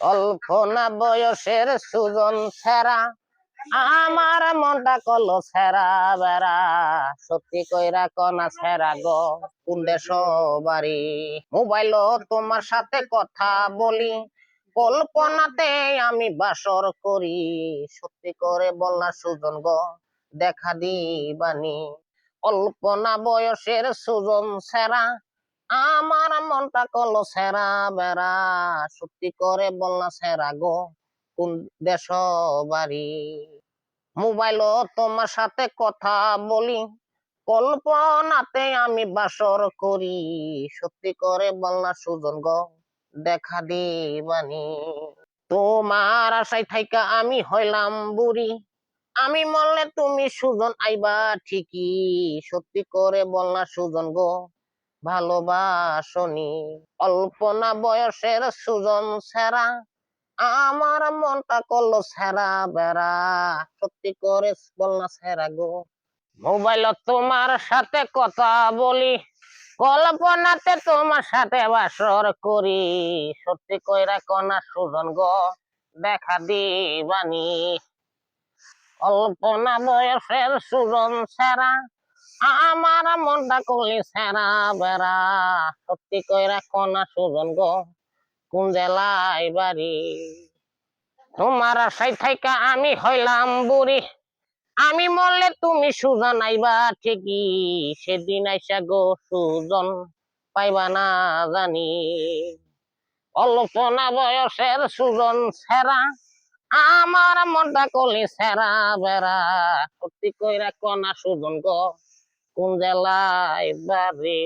অল্প না বয়সের সুজন সেরা। আমার মনটা করল সেরা বেড়া। সত্যি কইরা কনা সেরা গো কোন বাড়ি মোবাইল তোমার সাথে কথা বলি, কল্পনাতে আমি বাসর করি। সত্যি করে বল সুজন গো, দেখা দিবানি। অল্পনা বয়সের সুজন সেরা আমার মনটা করল সেরা বেড়া। সত্যি করে বল না সেরা গো, কোন দেশ বাড়ি? মোবাইল তোমার সাথে কথা বলি, কল্পনাতে আমি বাসর করি। সত্যি করে বল না সুজন গো, দেখা দিবানি। তোমার আশায় থাইকা আমি হইলাম বুড়ি, আমি মরলে তুমি সুজন আইবা ঠিকই। সত্যি করে বল না সুজন গো ভালোবাসনি। অল্পনা বয়সের সুজন সেরা, আমার মনটা করল সেরা বেড়া। সত্যি করে বল না সেরা গো। মোবাইল তোমার সাথে কথা বলি, কল্পনাতে তোমার সাথে বাসর করি। সত্যি কইরা কনা সুজন গো, দেখা দিবানি। অল্পনা বয়সের সুজন সেরা আমার মনটা করলি সেরা বেড়া। সত্যি কইরা কনা সুজন গো, কোন জেলায় বাড়ি? তোমার আশায় থাইকা আমি হইলাম বুড়ি। আমি মরলে তুমি সুজন আইবা ঠিকই, সেদিন আইসা গো সুজন পাইবা না জানি। অল্পনা বয়সের সুজন সেরা, আমার মনটা কলি সেরা বেড়া। সত্যি কইরা কনা সুজন গো কোন জেলায় বাড়ি